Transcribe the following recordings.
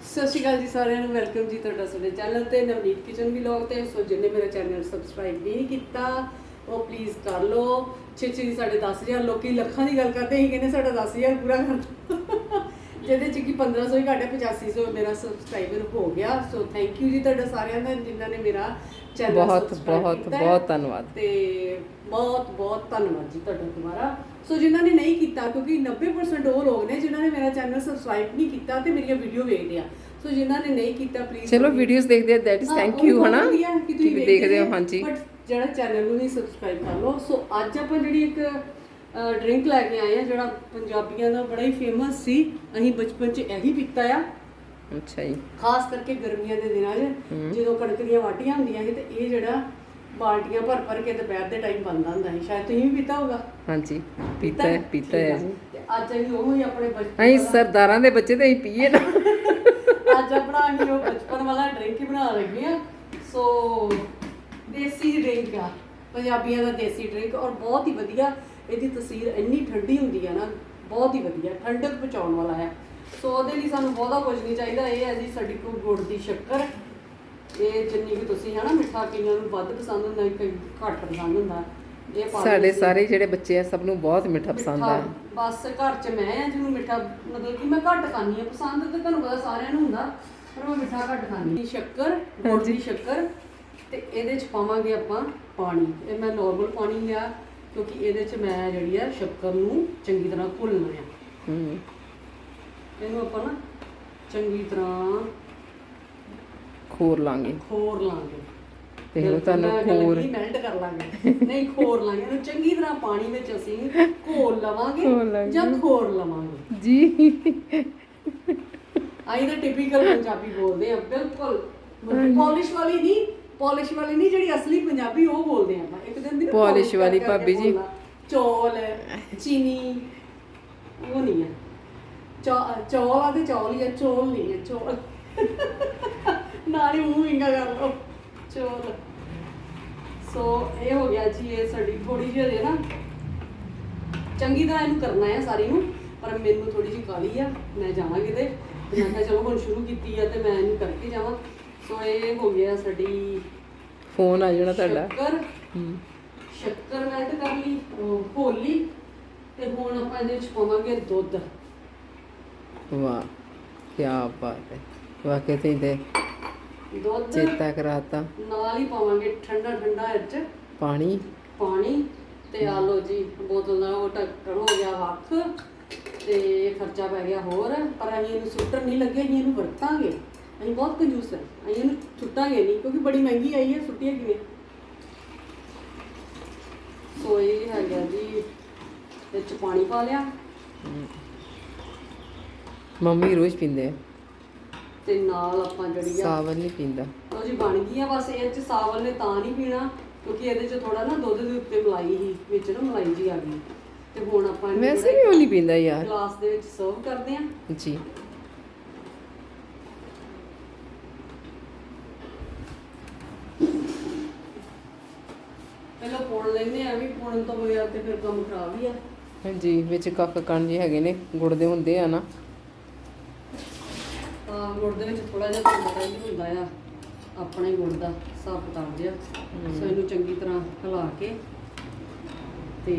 ਸਤਿ ਸ਼੍ਰੀ ਅਕਾਲ ਜੀ ਸਾਰਿਆਂ ਨੂੰ, ਵੈਲਕਮ ਜੀ ਤੁਹਾਡਾ ਸਾਡੇ ਚੈਨਲ ਤੇ ਨਵਨੀਤ ਕਿਚਨ ਵਲੌਗ ਤੇ ਸੋ ਜਿਹਨੇ ਮੇਰਾ ਚੈਨਲ ਸਬਸਕ੍ਰਾਈਬ ਨਹੀਂ ਕੀਤਾ, ਉਹ ਪਲੀਜ਼ ਕਰ ਲਓ ਛੇ ਛੇ ਸਾਡੇ 10000 ਲੋਕੀ ਲੱਖਾਂ ਦੀ ਗੱਲ ਕਰਦੇ ਸੀ, ਕਹਿੰਦੇ ਸਾਡਾ 10000 ਪੂਰਾ ਕਰ ਦਿਓ। ਜਿਹਦੇ ਚ ਕਿ 1500 ਹੀ ਘੱਟ ਹੈ 8500 ਮੇਰਾ ਸਬਸਕ੍ਰਾਈਬਰ ਹੋ ਗਿਆ। ਸੋ ਥੈਂਕ ਯੂ ਜੀ ਤੁਹਾਡਾ ਸਾਰਿਆਂ ਦਾ ਜਿਨ੍ਹਾਂ ਨੇ ਮੇਰਾ ਚੈਨਲ ਬਹੁਤ ਬਹੁਤ ਬਹੁਤ ਧੰਨਵਾਦ। ਤੇ ਬਹੁਤ ਬਹੁਤ ਧੰਨਵਾਦ ਜੀ ਤੁਹਾਡਾ ਦੁਬਾਰਾ। ਸੋ ਜਿਨ੍ਹਾਂ ਨੇ ਨਹੀਂ ਕੀਤਾ ਕਿਉਂਕਿ 90% ਉਹ ਲੋਕ ਨੇ ਜਿਨ੍ਹਾਂ ਨੇ ਮੇਰਾ ਚੈਨਲ ਸਬਸਕ੍ਰਾਈਬ ਨਹੀਂ ਕੀਤਾ ਤੇ ਮੇਰੀਆਂ ਵੀਡੀਓ ਵੇਖਦੇ ਆ। ਸੋ ਜਿਨ੍ਹਾਂ ਨੇ ਨਹੀਂ ਕੀਤਾ ਪਲੀਜ਼ ਚਲੋ ਵੀਡੀਓਜ਼ ਦੇਖਦੇ ਆ ਦੈਟ ਇਜ਼ ਥੈਂਕ ਯੂ ਹਨਾ? ਕਿ ਤੁਸੀਂ ਦੇਖਦੇ ਹੋ ਹਾਂਜੀ। ਬਟ ਜਿਹੜਾ ਚੈਨਲ ਨੂੰ ਵੀ ਸਬਸਕ੍ਰਾਈਬ ਕਰ ਲਓ। ਸੋ ਅੱਜ ਆਪਾਂ ਜਿਹੜੀ ਇੱਕ ਡਰਿੰਕ ਲੈ ਕੇ ਆਏ ਆ ਜਿਹੜਾ ਪੰਜਾਬੀਆਂ ਦਾ ਬੜਾ ਹੀ ਫੇਮਸ ਸੀ। ਅਸੀਂ ਬਚਪਨ 'ਚ ਇਹੀ ਪੀਤਾ ਆ। ਅੱਛਾ ਜੀ। ਖਾਸ ਕਰਕੇ ਗਰਮੀਆਂ ਦੇ ਦਿਨਾਂ 'ਚ ਜਦੋਂ ਕਣਕ ਦੀਆਂ ਵਾਟੀਆਂ ਹੁੰਦੀਆਂ ਸੀ ਤੇ ਇਹ ਜਿਹੜਾ ਬਾਲਟੀਆਂ ਭਰ ਭਰ ਕੇ ਦੁਪਹਿਰ ਦੇ ਟਾਈਮ ਬੰਦਾ ਹੁੰਦਾ ਸੀ। ਸ਼ਾਇਦ ਤੁਸੀਂ ਵੀ ਪੀਤਾ ਹੋਗਾ ਹਾਂਜੀ ਪੀਤਾ ਹੈ ਪੀਤਾ ਹੈ ਜੀ। ਤੇ ਅੱਜ ਅਸੀਂ ਉਹ ਹੀ ਆਪਣੇ ਬਚਪਨ ਅਸੀਂ ਸਰਦਾਰਾਂ ਦੇ ਬੱਚੇ ਤੇ ਅਸੀਂ ਪੀਏ ਨਾ। ਅੱਜ ਆਪਣਾ ਅਸੀਂ ਉਹ ਬਚਪਨ ਵਾਲਾ ਡਰਿੰਕ ਹੀ ਬਣਾ ਲੱਗੇ ਆ। ਸੋ ਦੇਸੀ ਡਰਿੰਕ ਆ। ਪੰਜਾਬੀਆਂ ਦਾ ਦੇਸੀ ਡਰਿੰਕ ਔਰ ਬਹੁਤ ਹੀ ਵਧੀਆ ਇਹਦੀ ਤਸੀਰ ਇੰਨੀ ਠੰਡੀ ਹੁੰਦੀ ਆ ਨਾ ਬਹੁਤ ਹੀ ਵਧੀਆ ਠੰਡਕ ਪਹੁੰਚਾਉਣ ਵਾਲਾ ਹੈ। ਸੋ ਉਹਦੇ ਲਈ ਸਾਨੂੰ ਬਹੁਤਾ ਕੁਝ ਨਹੀਂ ਚਾਹੀਦਾ ਇਹ ਹੈ ਜੀ ਸਾਡੀ ਕੋਲ ਗੁੜ ਦੀ ਸ਼ੱਕਰ। ਇਹ ਜਿੰਨੀ ਵੀ ਤੁਸੀਂ ਹਨਾ ਮਿੱਠਾ ਕਈਆਂ ਨੂੰ ਵੱਧ ਪਸੰਦ ਹੁੰਦਾ ਕਈ ਘੱਟ ਪਸੰਦ ਹੁੰਦਾ ਇਹ ਪਾ ਸਾਡੇ ਤੁਸੀਂ। ਸਾਰੇ ਜਿਹੜੇ ਬੱਚੇ ਆ ਸਭ ਨੂੰ ਬਹੁਤ ਮਿੱਠਾ ਪਸੰਦ ਆ। ਮਿੱਠਾ, ਬਸ ਘਰ ਚ ਮੈਂ ਆ ਜਿਹਨੂੰ ਮਿੱਠਾ ਮਤਲਬ ਕਿ ਮੈਂ ਘੱਟ ਖਾਂਦੀ ਆ ਪਸੰਦ ਤੇ ਤੁਹਾਨੂੰ ਪਤਾ ਸਾਰਿਆਂ ਨੂੰ ਹੁੰਦਾ ਪਰ ਮੈਂ ਮਿੱਠਾ ਘੱਟ ਖਾਂਦੀ ਸ਼ੱਕਰ ਗੁੜ ਦੀ ਸ਼ੱਕਰ ਤੇ ਇਹਦੇ ਚ ਪਾਵਾਂਗੇ ਆਪਾਂ ਪਾਣੀ ਇਹ ਮੈਂ ਨਾਰਮਲ ਪਾਣੀ ਲਿਆ ਕਿਉਂਕਿ ਇਹਦੇ ਚ ਮੈਂ ਜਿਹੜੀ ਆ ਸ਼ੱਕਰ ਨੂੰ ਚੰਗੀ ਤਰ੍ਹਾਂ ਘੁਲਣਾ ਆ ਹੂੰ। ਇਹਨੂੰ ਆਪਾਂ ਨਾ ਚੰਗੀ ਤਰ੍ਹਾਂ ਖੋਰ ਲਾਂਗੇ। ਖੋਰ ਲਾਂਗੇ। ਤੇ ਹੁਣ ਤੁਹਾਨੂੰ ਖੋਰ ਮੈਲਟ ਕਰ ਲਾਂਗੇ। ਨਹੀਂ ਖੋਰ ਲਾਂਗੇ। ਇਹਨੂੰ ਚੰਗੀ ਤਰ੍ਹਾਂ ਪਾਣੀ ਵਿੱਚ ਅਸੀਂ ਘੋਲ ਲਵਾਂਗੇ। ਜਾਂ ਖੋਰ ਲਵਾਂਗੇ। ਜੀ। ਆਈ ਤਾਂ ਟਿਪੀਕਲ ਪੰਜਾਬੀ ਬੋਲਦੇ ਆ ਬਿਲਕੁਲ। ਪੋਲਿਸ਼ ਵਾਲੀ ਨਹੀਂ ਪੋਲਿਸ਼ ਵਾਲੀ ਨਹੀਂ ਜਿਹੜੀ ਅਸਲੀ ਪੰਜਾਬੀ ਉਹ ਬੋਲਦੇ ਆ ਆਪਾਂ। ਇੱਕ ਦਿਨ ਦੀ ਨਾ Polish polish ਵਾਲੀ ਕਰਕੇ ਭਾਬੀ ਜੀ। ਬੋਲਣਾ। ਚੌਲ ਚੀਨੀ ਉਹ ਨਹੀਂ ਹੈ ਚੌ- ਚੌਲ ਆ ਤੇ ਚੌਲ ਹੀ ਆ ਚੌਲ ਨਹੀਂ ਹੈ ਚੌਲ। ਨਾਲ ਹੀ ਮੂੰਹ ਇੰਗਾ ਕਰ ਲਓ। ਚੌਲ। ਸੋ ਇਹ ਹੋ ਗਿਆ ਜੀ ਇਹ ਸਾਡੀ ਥੋੜੀ ਜਿਹੀ ਹਜੇ ਨਾ ਚੰਗੀ ਤਰ੍ਹਾਂ ਇਹਨੂੰ ਕਰਨਾ ਹੈ ਸਾਰੀ ਨੂੰ ਪਰ ਮੈਨੂੰ ਥੋੜੀ ਜਿਹੀ ਕਾਲੀ ਆ। ਮੈਂ ਜਾਵਾਂ ਕਿਤੇ। ਤੇ ਮੈਂ ਕਿਹਾ ਚਲੋ ਹੁਣ ਸ਼ੁਰੂ ਕੀਤੀ ਆ ਤੇ ਮੈਂ ਇਹਨੂੰ ਕਰਕੇ ਜਾਵਾਂ। ਸੋ ਇਹ ਹੋ ਗਿਆ ਸਾਡੀ ਫੋਨ ਆ ਜਾਣਾ ਤੁਹਾਡਾ। ਸ਼ੱਕਰ। ਹੂੰ। ਸ਼ੱਕਰ ਮੈਲਟ ਕਰ ਲਈ ਉਹ ਹੋਲੀ ਤੇ ਹੁਣ ਆਪਾਂ ਇਹਦੇ ਵਿੱਚ ਪਾਵਾਂਗੇ ਦੁੱਧ। ਵਾਹ ਕੀ ਬਾਤ ਹੈ। ਵਾਕਈ ਤੇ ਤੇ ਦੁੱਧ ਚੇਤਾ ਕਰਾਤਾ। ਨਾਲ ਹੀ ਪਾਵਾਂਗੇ ਠੰਡਾ ਠੰਡਾ ਪਾਣੀ? ਪਾਣੀ ਤੇ ਆ ਜੀ ਬੋਤਲ ਦਾ ਉਹ ਢੱਕਣ ਹੋ ਗਿਆ ਵੱਖ ਤੇ ਖਰਚਾ ਪੈ ਗਿਆ ਹੋਰ ਪਰ ਅਸੀਂ ਇਹਨੂੰ ਸੁੱਟਣ ਨਹੀਂ ਲੱਗੇ ਅਸੀਂ ਇਹਨੂੰ ਵਰਤਾਂਗੇ। ਅਸੀਂ ਬਹੁਤ ਕੰਜੂਸ ਹੈ। ਅਸੀਂ ਇਹਨੂੰ ਸੁੱਟਾਂਗੇ ਨਹੀਂ ਕਿਉਂਕਿ ਬੜੀ ਮਹਿੰਗੀ ਆਈ ਹੈ ਸੁੱਟੀਏ ਕਿਵੇਂ? ਸੋ ਇਹ ਹੈਗਾ ਜੀ ਇਹ ਚ ਪਾਣੀ ਪਾ ਲਿਆ। ਮੰਮੀ ਰੋਜ਼ ਪੀਂਦੇ ਆ। ਤੇ ਨਾਲ ਆਪਾਂ ਜਿਹੜੀ ਆ ਸਾਵਨ ਨਹੀਂ ਪੀਂਦਾ। ਲਓ ਜੀ ਬਣ ਗਈ ਆ ਬਸ ਇਹ ਚ ਸਾਵਲ ਨੇ ਤਾਂ ਨਹੀਂ ਪੀਣਾ ਕਿਉਂਕਿ ਇਹਦੇ ਚ ਥੋੜਾ ਨਾ ਦੁੱਧ ਦੇ ਉੱਤੇ ਮਲਾਈ ਹੀ ਵਿੱਚ ਨਾ ਮਲਾਈ ਜੀ ਆ ਗਈ। ਤੇ ਹੁਣ ਆਪਾਂ ਇਹਨੂੰ ਵੈਸੇ ਵੀ ਉਹ ਨਹੀਂ ਪੀਂਦਾ ਯਾਰ। ਗਲਾਸ ਦੇ ਵਿੱਚ ਸਰਵ ਕਰਦੇ ਆ। ਜੀ। ਪਹਿਲਾਂ ਪੁਣ ਲੈਂਦੇ ਆ ਵੀ ਪੁਣਨ ਤੋਂ ਬਗੈਰ ਤੇ ਫਿਰ ਕੰਮ ਖਰਾਬ ਹੀ ਆ। ਹਾਂਜੀ ਵਿੱਚ ਕੱਖ ਕਣ ਜਿਹੇ ਹੈਗੇ ਨੇ ਗੁੜ ਦੇ ਹੁੰਦੇ ਆ ਨਾ। ਤਾਂ ਗੁੜ ਦੇ ਵਿੱਚ ਥੋੜਾ ਜਿਹਾ ਪਤਾ ਹੀ ਹੁੰਦਾ ਆ ਆਪਣਾ ਹੀ ਗੁੜ ਦਾ ਹਿਸਾਬ ਕਿਤਾਬ ਜਿਹਾ। ਸੋ ਇਹਨੂੰ ਚੰਗੀ ਤਰ੍ਹਾਂ ਹਿਲਾ ਕੇ ਤੇ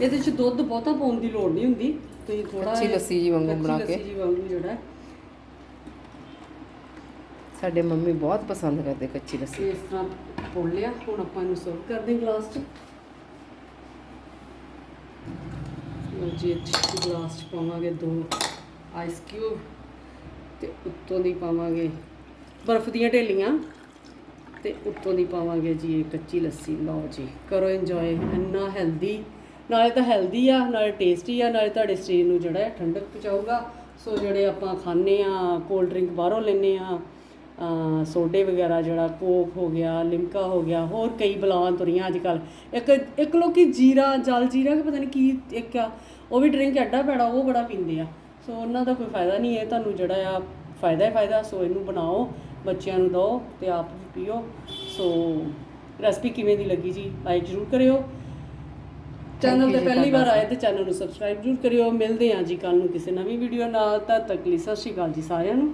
ਇਹਦੇ ਚ ਦੁੱਧ ਬਹੁਤਾ ਪਾਉਣ ਦੀ ਲੋੜ ਨਹੀਂ ਹੁੰਦੀ ਤੁਸੀਂ ਥੋੜਾ ਲੱਸੀ ਜਿਹੀ ਵਾਂਗੂ ਬਣਾ ਕੇ। ਲੱਸੀ ਜੀ ਵਾਂਗੂ ਜਿਹੜਾ ਹੈ, ਸਾਡੇ ਮੰਮੀ ਬਹੁਤ ਪਸੰਦ ਕਰਦੇ ਕੱਚੀ ਲੱਸੀ। ਇਸ ਤਰ੍ਹਾਂ ਪੁਣ ਲਿਆ, ਹੁਣ ਆਪਾਂ ਇਹਨੂੰ ਸਰਵ ਕਰਦੇ ਹਾਂ ਗਲਾਸ 'ਚ। ਲਓ ਜੀ ਇਹ ਗਲਾਸ 'ਚ ਪਾਵਾਂਗੇ ਦੋ ਆਈਸ ਕਿਊਬ ਤੇ ਉੱਤੋਂ ਦੀ ਪਾਵਾਂਗੇ ਬਰਫ਼ ਦੀਆਂ ਢੇਲੀਆਂ ਤੇ ਉੱਤੋਂ ਦੀ ਪਾਵਾਂਗੇ ਜੀ ਇਹ ਕੱਚੀ ਲੱਸੀ। ਲਓ ਜੀ, ਕਰੋ ਇੰਜੋਏ ਇੰਨਾ ਹੈਲਦੀ ਨਾਲੇ ਤਾਂ ਹੈਲਦੀ ਆ, ਨਾਲੇ ਟੇਸਟੀ ਆ, ਨਾਲੇ ਤੁਹਾਡੇ ਸਰੀਰ ਨੂੰ ਜਿਹੜਾ ਠੰਡਕ ਪਹੁੰਚਾਊਗਾ। ਸੋ ਜਿਹੜੇ ਆਪਾਂ ਖਾਂਦੇ ਆ ਕੋਲਡ ਡਰਿੰਕ ਬਾਹਰੋਂ ਲੈਂਦੇ ਆ ਸੋਡੇ ਵਗੈਰਾ ਜਿਹੜਾ ਕੋਕ ਹੋ ਗਿਆ ਲਿਮਕਾ ਹੋ ਗਿਆ ਹੋਰ ਕਈ ਬਲਾਵਾਂ ਤੁਰੀਆਂ ਅੱਜ ਕੱਲ ਇੱਕ ਇੱਕ ਲੋਕੀ ਜੀਰਾ ਜਲ ਜੀਰਾ ਕਿ ਪਤਾ ਨਹੀਂ ਕੀ ਇੱਕ ਆ ਉਹ ਵੀ ਡਰਿੰਕ ਐਡਾ ਪੈੜਾ ਉਹ ਬੜਾ ਪੀਂਦੇ ਆ। ਸੋ ਉਹਨਾਂ ਦਾ ਕੋਈ ਫਾਇਦਾ ਨਹੀਂ ਹੈ ਤੁਹਾਨੂੰ ਜਿਹੜਾ ਆ ਫਾਇਦਾ ਹੀ ਫਾਇਦਾ ਸੋ ਇਹਨੂੰ ਬਣਾਓ ਬੱਚਿਆਂ ਨੂੰ ਦਿਓ ਤੇ ਆਪ ਵੀ ਪੀਓ। ਸੋ ਰੈਸਪੀ ਕਿਵੇਂ ਦੀ ਲੱਗੀ ਜੀ ਲਾਈਕ ਜ਼ਰੂਰ ਕਰਿਓ। ਚੈਨਲ ਤੇ ਪਹਿਲੀ ਵਾਰ। ਆਏ ਤੇ ਚੈਨਲ ਨੂੰ ਸਬਸਕ੍ਰਾਈਬ ਜ਼ਰੂਰ ਕਰਿਓ। ਮਿਲਦੇ ਹਾਂ ਜੀ ਕੱਲ ਨੂੰ ਕਿਸੇ ਨਵੀਂ ਵੀਡੀਓ ਨਾਲ ਤਦ ਤੱਕ ਲਈ ਸਤਿ ਸ਼੍ਰੀ ਅਕਾਲ ਜੀ ਸਾਰਿਆਂ ਨੂੰ।